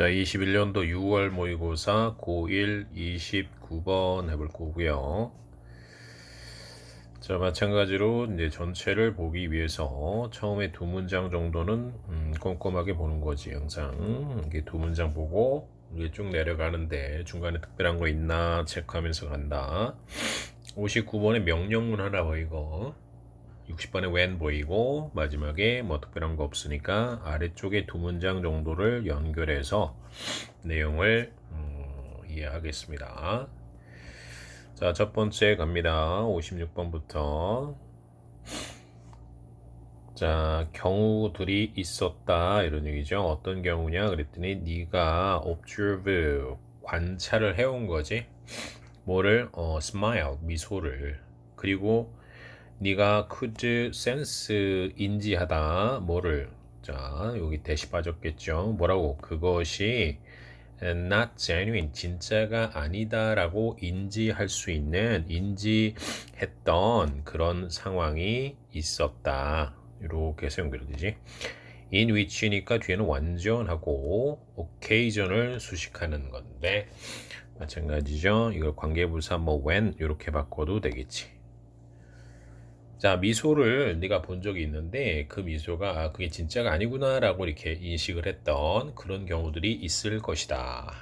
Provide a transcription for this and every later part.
자, 21년도 6월 모의고사 고1 29번 해볼 거고요. 자, 마찬가지로 이제 전체를 보기 위해서 처음에 두 문장 정도는 음, 꼼꼼하게 보는 거지, 항상. 이게 두 문장 보고 이게 쭉 내려가는데 중간에 특별한 거 있나 체크하면서 간다. 59번에 명령문 하나 보이고 60번에 when 보이고 마지막에 뭐 특별한 거 없으니까 아래쪽에 두 문장 정도를 연결해서 내용을 음, 이해하겠습니다. 자, 첫 번째 갑니다. 56번부터. 자, 경우들이 있었다 이런 얘기죠. 어떤 경우냐 그랬더니 네가 observe 관찰을 해온 거지. 뭐를 어, smile 미소를 그리고 네가 could sense 인지하다 뭐를 자 여기 대시 빠졌겠죠. 뭐라고 그것이 not genuine 진짜가 아니다라고 인지할 수 있는 인지했던 그런 상황이 있었다. 이렇게 해서 연결되지. in which니까 뒤에는 완전하고 occasion을 수식하는 건데 마찬가지죠. 이걸 관계부사 뭐 when 이렇게 바꿔도 되겠지. 자, 미소를 네가 본 적이 있는데 그 미소가 아, 그게 진짜가 아니구나라고 이렇게 인식을 했던 그런 경우들이 있을 것이다.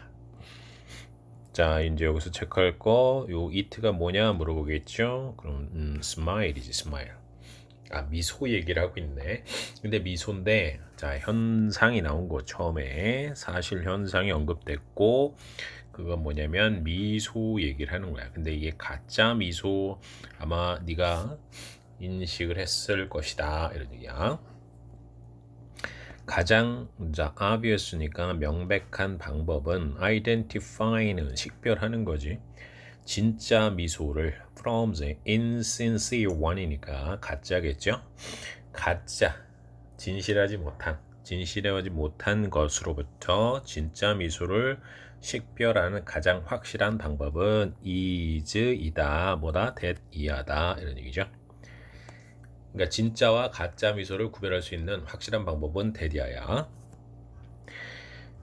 자, 이제 여기서 체크할 거, 요 it가 뭐냐 물어보겠죠? 그럼 음, smile이지, smile. 아, 미소 얘기를 하고 있네. 근데 미소인데, 자, 현상이 나온 거 처음에 사실 현상이 언급됐고, 그건 뭐냐면 미소 얘기를 하는 거야. 근데 이게 가짜 미소 아마 네가 인식을 했을 것이다 이런 얘기야. 가장 자 obvious니까 명백한 방법은 identify는 식별하는 거지. 진짜 미소를 from the insincere one이니까 가짜겠죠. 가짜 진실하지 못한 진실하지 못한 것으로부터 진짜 미소를 식별하는 가장 확실한 방법은 is이다 뭐다 that 이하다 이런 얘기죠. 그러니까 진짜와 가짜 미소를 구별할 수 있는 확실한 방법은 데디아야.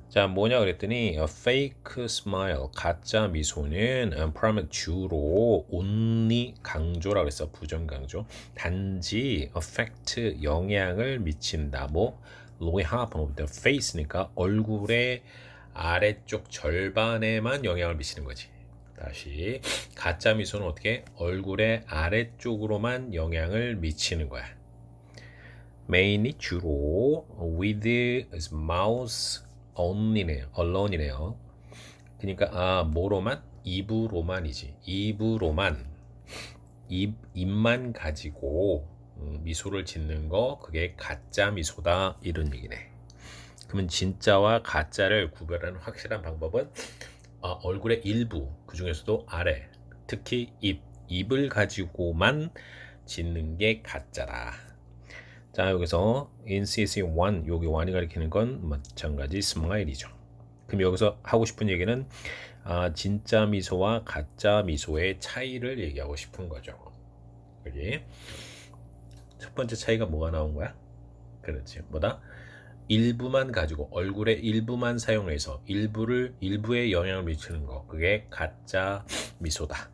자, 뭐냐 그랬더니 fake smile, 가짜 미소는 prominent 주로 only 강조라 그랬어. 부정 강조. 단지 affect 영향을 미친다. 뭐 half of the face니까 얼굴의 아래쪽 절반에만 영향을 미치는 거지. 다시 가짜 미소는 어떻게 얼굴의 아래쪽으로만 영향을 미치는 거야. 메인이 주로 with mouth only네요. alone이네요. 그러니까 아 뭐로만 입으로만이지. 입으로만 입 입만 가지고 음, 미소를 짓는 거 그게 가짜 미소다 이런 얘기네. 그러면 진짜와 가짜를 구별하는 확실한 방법은 어, 얼굴의 일부 그 중에서도 아래 특히 입 입을 가지고만 짓는 게 가짜라. 자 여기서 NCC1 여기 1이 가리키는 건 마찬가지 스마일이죠. 그럼 여기서 하고 싶은 얘기는 아, 진짜 미소와 가짜 미소의 차이를 얘기하고 싶은 거죠. 그지? 첫 번째 차이가 뭐가 나온 거야? 그렇지. 뭐다? 일부만 가지고 얼굴의 일부만 사용해서 일부를 일부에 영향을 미치는 거 그게 가짜 미소다.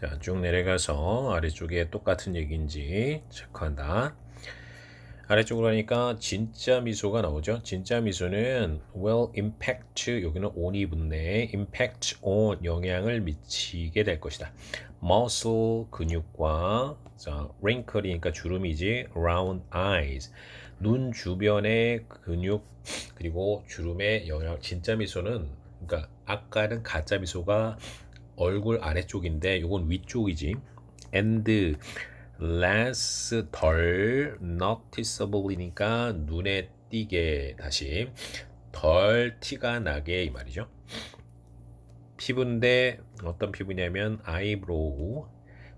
자, 쭉 내려가서 아래쪽에 똑같은 얘기인지 체크한다. 아래쪽으로 하니까 진짜 미소가 나오죠. 진짜 미소는 will impact 여기는 on이 붙네. impact on 영향을 미치게 될 것이다. Muscle 근육과 자, wrinkle이니까 주름이지 round eyes. 눈 주변의 근육 그리고 주름의 영향 진짜 미소는 그러니까 아까는 가짜 미소가 얼굴 아래쪽인데 이건 위쪽이지. And less 덜 noticeable이니까 눈에 띄게 다시. 덜 티가 나게 이 말이죠. 피부인데 어떤 피부냐면 아이브로우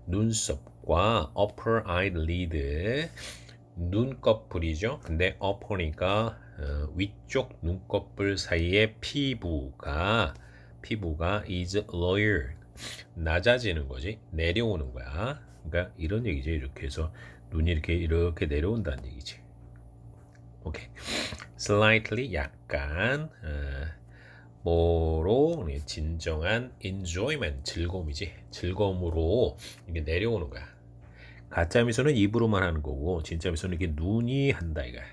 눈썹과 upper eyelid 눈꺼풀이죠. 근데 upper니까 어, 위쪽 눈꺼풀 사이의 피부가 피부가 is lower 낮아지는 거지 내려오는 거야. 그러니까 이런 얘기죠. 이렇게 해서 눈이 이렇게 이렇게 내려온다는 얘기지. 오케이. slightly 약간 어, 뭐로 네, 진정한 enjoyment 즐거움이지 즐거움으로 이게 내려오는 거야. 가짜 미소는 입으로만 하는 거고 진짜 미소는 이게 눈이 한다 이거야.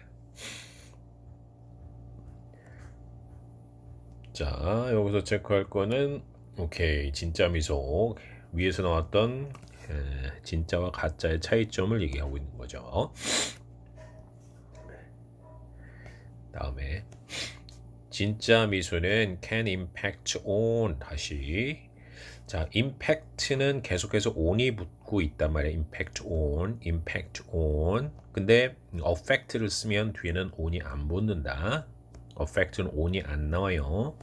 자 여기서 체크할 거는 오케이 진짜 미소 위에서 나왔던 에, 진짜와 가짜의 차이점을 얘기하고 있는 거죠. 다음에 진짜 미소는 can impact on 다시. 자 impact는 계속해서 on이 붙고 있단 말이야. impact on impact on. 근데 affect를 쓰면 뒤에는 on이 안 붙는다. affect는 on이 안 나와요.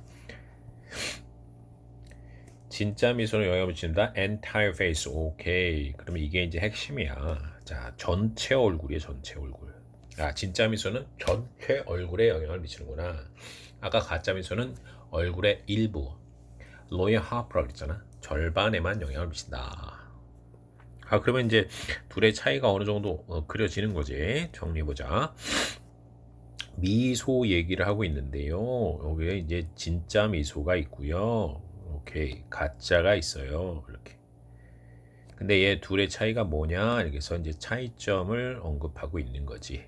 진짜 미소는 영향을 미친다. entire face 오케이 그러면 이게 이제 핵심이야. 자 전체 얼굴이에요 전체 얼굴 아 진짜 미소는 전체 얼굴에 영향을 미치는구나. 아까 가짜 미소는 얼굴의 일부 로이어 하프라고 그랬잖아. 절반에만 영향을 미친다. 아 그러면 이제 둘의 차이가 어느 정도 어, 그려지는 거지? 정리해보자. 미소 얘기를 하고 있는데요. 여기에 이제 진짜 미소가 있고요. 오케이. 가짜가 있어요. 이렇게 근데 얘 둘의 차이가 뭐냐? 이렇게 해서 이제 차이점을 언급하고 있는 거지.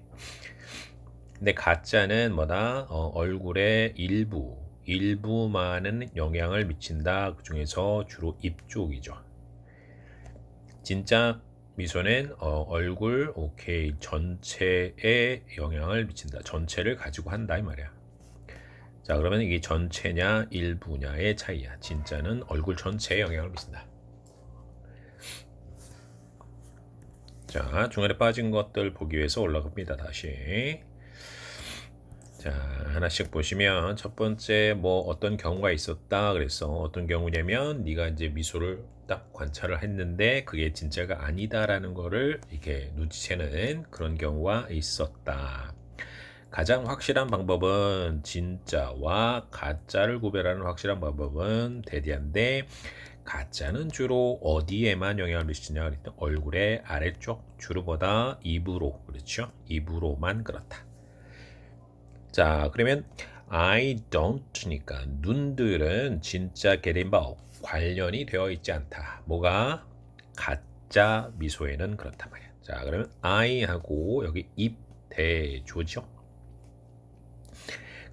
근데 가짜는 뭐다? 어, 얼굴의 일부. 일부만은 영향을 미친다. 그 중에서 주로 입 쪽이죠. 진짜 미소는 어, 얼굴 오케이 전체에 영향을 미친다. 전체를 가지고 한다 이 말이야. 자 그러면 이게 전체냐 일부냐의 차이야. 진짜는 얼굴 전체에 영향을 미친다 자 중간에 빠진 것들 보기 위해서 올라갑니다 다시. 자 하나씩 보시면 첫 번째 뭐 어떤 경우가 있었다 그래서 어떤 경우냐면 네가 이제 미소를 딱 관찰을 했는데 그게 진짜가 아니다라는 거를 이렇게 눈치채는 그런 경우가 있었다. 가장 확실한 방법은 진짜와 가짜를 구별하는 확실한 방법은 대디한데 가짜는 주로 어디에만 영향을 미치냐 그랬더니 얼굴의 아래쪽 주로보다 입으로 그렇죠? 입으로만 그렇다. 자 그러면 I don't니까 눈들은 진짜 게린바 관련이 되어 있지 않다. 뭐가? 가짜 미소에는 그렇단 말이야. 자 그러면 I하고 여기 입 대조죠?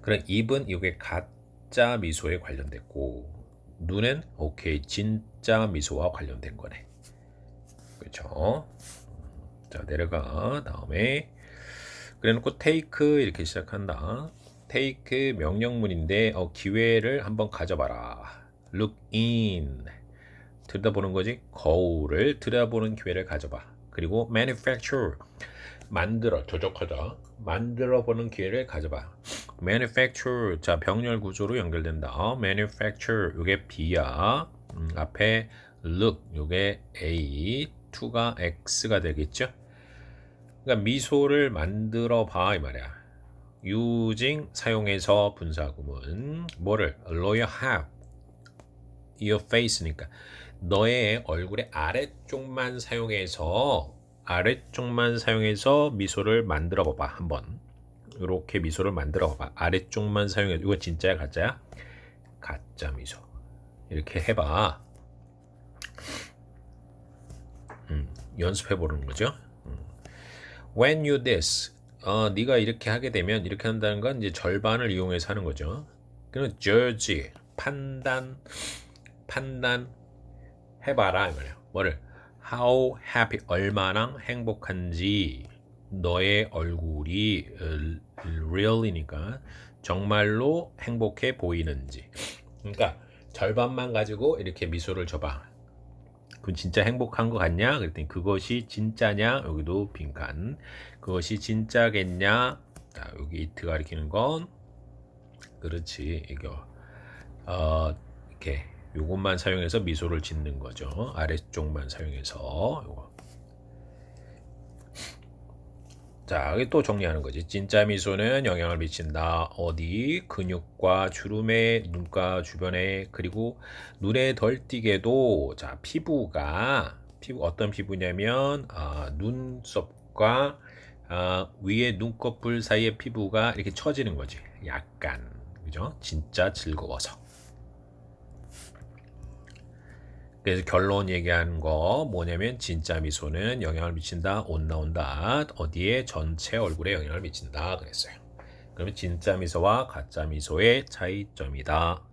그런 입은 이게 가짜 미소에 관련됐고 눈은 오케이 진짜 미소와 관련된 거네. 그렇죠? 자 내려가 다음에 그래놓고 take 이렇게 시작한다. take 명령문인데 어, 기회를 한번 가져봐라. look in 들여다보는 거지. 거울을 들여다보는 기회를 가져봐. 그리고 manufacture 만들어 조작하다 만들어 보는 기회를 가져봐. manufacture 자 병렬 구조로 연결된다. manufacture 이게 B야. 음, 앞에 look 이게 A, 2가 X가 되겠죠. 그러니까 미소를 만들어 봐 이 말이야. using 사용해서 분사구문 뭐를 lawyer have your face니까 너의 얼굴의 아래쪽만 사용해서 아래쪽만 사용해서 미소를 만들어 봐봐 한번. 이렇게 미소를 만들어 봐봐. 아래쪽만 사용해서 이거 진짜야 가짜야? 가짜 미소. 이렇게 해봐. 음, 연습해 보는 거죠? 음. When you this. 어, 네가 이렇게 하게 되면 이렇게 한다는 건 이제 절반을 이용해서 하는 거죠. 그럼 judge 판단 판단 해봐라 이 말이야 뭐를 how happy 얼마나 행복한지 너의 얼굴이 real이니까 정말로 행복해 보이는지. 그러니까 절반만 가지고 이렇게 미소를 줘봐. 그럼 진짜 행복한 것 같냐? 그랬더니 그것이 진짜냐? 여기도 빈칸. 그것이 진짜겠냐? 자 여기 이트가 가리키는 건 그렇지. 이거 어 이렇게 요것만 사용해서 미소를 짓는 거죠. 아래쪽만 사용해서 요거. 자, 또 정리하는 거지. 진짜 미소는 영향을 미친다. 어디? 근육과 주름의 눈가 주변에 그리고 눈에 덜 띄게도 자 피부가 피부 어떤 피부냐면 아, 눈썹과 아, 위에 눈꺼풀 사이에 피부가 이렇게 처지는 거지. 약간 그죠? 진짜 즐거워서. 그래서 결론 얘기하는 거 뭐냐면 진짜 미소는 영향을 미친다. 온 나온다. 어디에 전체 얼굴에 영향을 미친다. 그랬어요. 그러면 진짜 미소와 가짜 미소의 차이점이다.